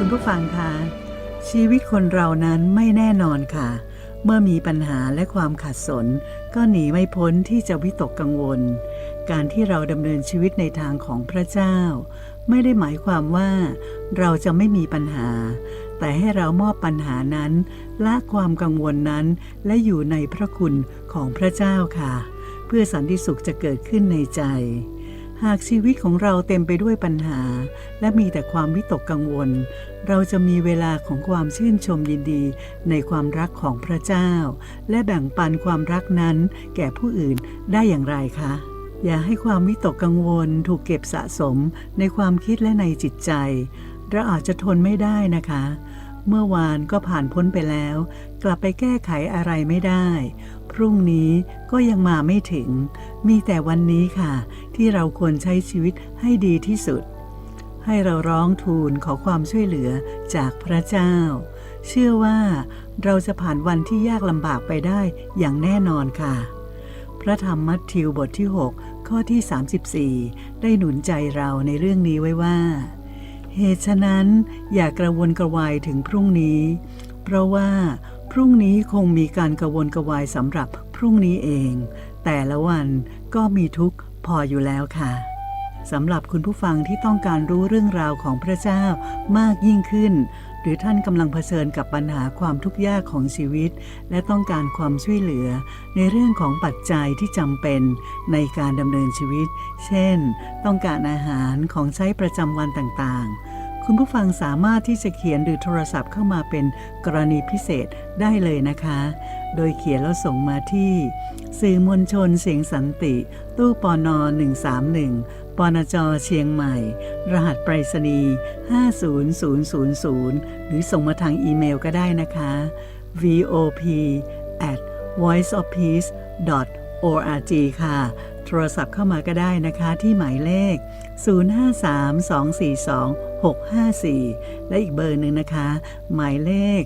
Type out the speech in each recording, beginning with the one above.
คุณผู้ฟังคะชีวิตคนเรานั้นไม่แน่นอนค่ะ เมื่อมีปัญหาและความขัดสน ก็หนีไม่พ้นที่จะวิตกกังวล การที่เราดำเนินชีวิตในทางของพระเจ้า ไม่ได้หมายความว่าเราจะไม่มีปัญหา แต่ให้เรามอบปัญหานั้นละความกังวลนั้น และอยู่ในพระคุณของพระเจ้าค่ะ เพื่อสันติสุขจะเกิดขึ้นในใจ หากชีวิตของเราเต็มไปด้วยปัญหา และมีแต่ความวิตกกังวล เราจะมีเวลาของความชื่นชมยินดีในความรักของพระเจ้า และแบ่งปันความรักนั้นแก่ผู้อื่นได้อย่างไรคะ อย่าให้ความวิตกกังวลถูกเก็บสะสมในความคิดและในจิตใจ เราอาจจะทนไม่ได้นะคะ เมื่อวานก็ผ่านพ้นไปแล้ว กลับไปแก้ไขอะไรไม่ได้ พรุ่งนี้ก็ยังมาไม่ถึง มีแต่วันนี้ค่ะ ที่เราควรใช้ชีวิตให้ดีที่สุด ให้เราร้องทูลขอความช่วยเหลือจากพระเจ้า เชื่อว่าเราจะผ่านวันที่ยากลำบากไปได้อย่างแน่นอนค่ะ พระธรรมมัทธิวบทที่ 6 ข้อที่ 34 ได้หนุนใจเราในเรื่องนี้ไว้ว่า เหตุฉะนั้นอย่ากระวนกระวายถึงพรุ่งนี้ เพราะว่าพรุ่งนี้คงมีการกระวนกระวายสำหรับพรุ่งนี้เอง แต่ละวันก็มีทุกข์พออยู่แล้วค่ะสำหรับคุณผู้ฟังที่ต้องการรู้เรื่องราวของพระเจ้ามากยิ่งขึ้น หรือท่านกำลังเผชิญกับปัญหาความทุกข์ยากของชีวิต และต้องการความช่วยเหลือ ในเรื่องของปัจจัยที่จำเป็นในการดำเนินชีวิต เช่น ต้องการอาหารของใช้ประจำวันต่างๆ คุณผู้ฟังสามารถที่จะเขียนหรือโทรศัพท์เข้ามาเป็นกรณีพิเศษได้เลยนะคะ โดยเขียนแล้วส่งมาที่ สื่อมวลชนเสียงสันติ ตู้ปอนอ131 ปนจเชียงใหม่ รหัสไปรษณีย์ 50000 หรือส่งมาทางอีเมลก็ได้นะคะ vop at voiceofpeace org ค่ะ โทรศัพท์เข้ามาก็ได้นะคะที่หมายเลข 053-242-654 และอีกเบอร์หนึ่งนะคะ หมายเลข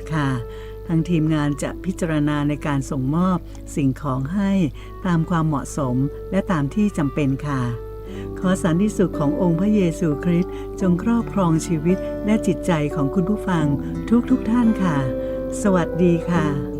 053-260-627 ค่ะ ทางทีมงานจะพิจารณาในการส่งมอบสิ่งของให้ตามความเหมาะสมและตามที่จำเป็นค่ะ ขอสันติสุขขององค์พระเยซูคริสต์จงครอบครองชีวิตและจิตใจของคุณผู้ฟังทุกๆทท่านค่ะ สวัสดีค่ะ